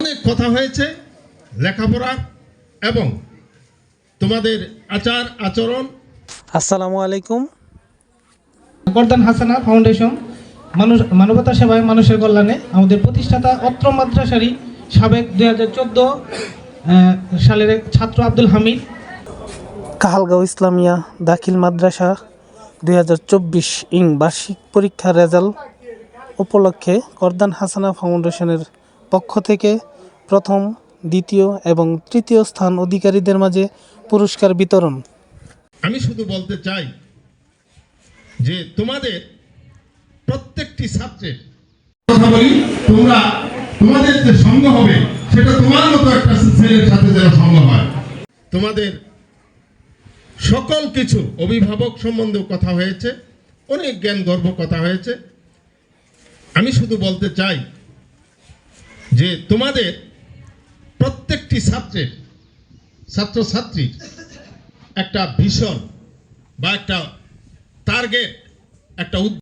অনেক কথা হয়েছে লেখাপড়া এবং তোমাদের আচার আচরণ। আসসালামু আলাইকুম। গর্দান হাসানা ফাউন্ডেশন মানুষ মানবতা সেবায় মানুষের কল্যাণে আমাদের প্রতিষ্ঠাতা অত্র মাদ্রাসারই সাবেক দুই হাজার চোদ্দ সালের ছাত্র আব্দুল হামিদ। কাহালগাঁও ইসলামিয়া দাখিল মাদ্রাসা দুই হাজার চব্বিশ ইং বার্ষিক পরীক্ষার রেজাল্ট উপলক্ষে করদান হাসানা ফাউন্ডেশনের পক্ষ থেকে প্রথম, দ্বিতীয় এবং তৃতীয় স্থান অধিকারীদের মাঝে পুরস্কার বিতরণ। আমি শুধু বলতে চাই যে তোমাদের প্রত্যেকটি ছাত্রের কথা বলি, তোমরা, তোমাদের যে সঙ্গ হবে, সেটা তোমার মতো একটা ছেলের সাথে যেন সঙ্গ হয়। তোমাদের সকল কিছু অভিভাবক সম্বন্ধেও কথা হয়েছে, অনেক জ্ঞান গর্ব কথা হয়েছে। আমি শুধু বলতে চাই যে তোমাদের প্রত্যেকটি ছাত্রের ছাত্রছাত্রীর একটা ভিশন বা একটা টার্গেট একটা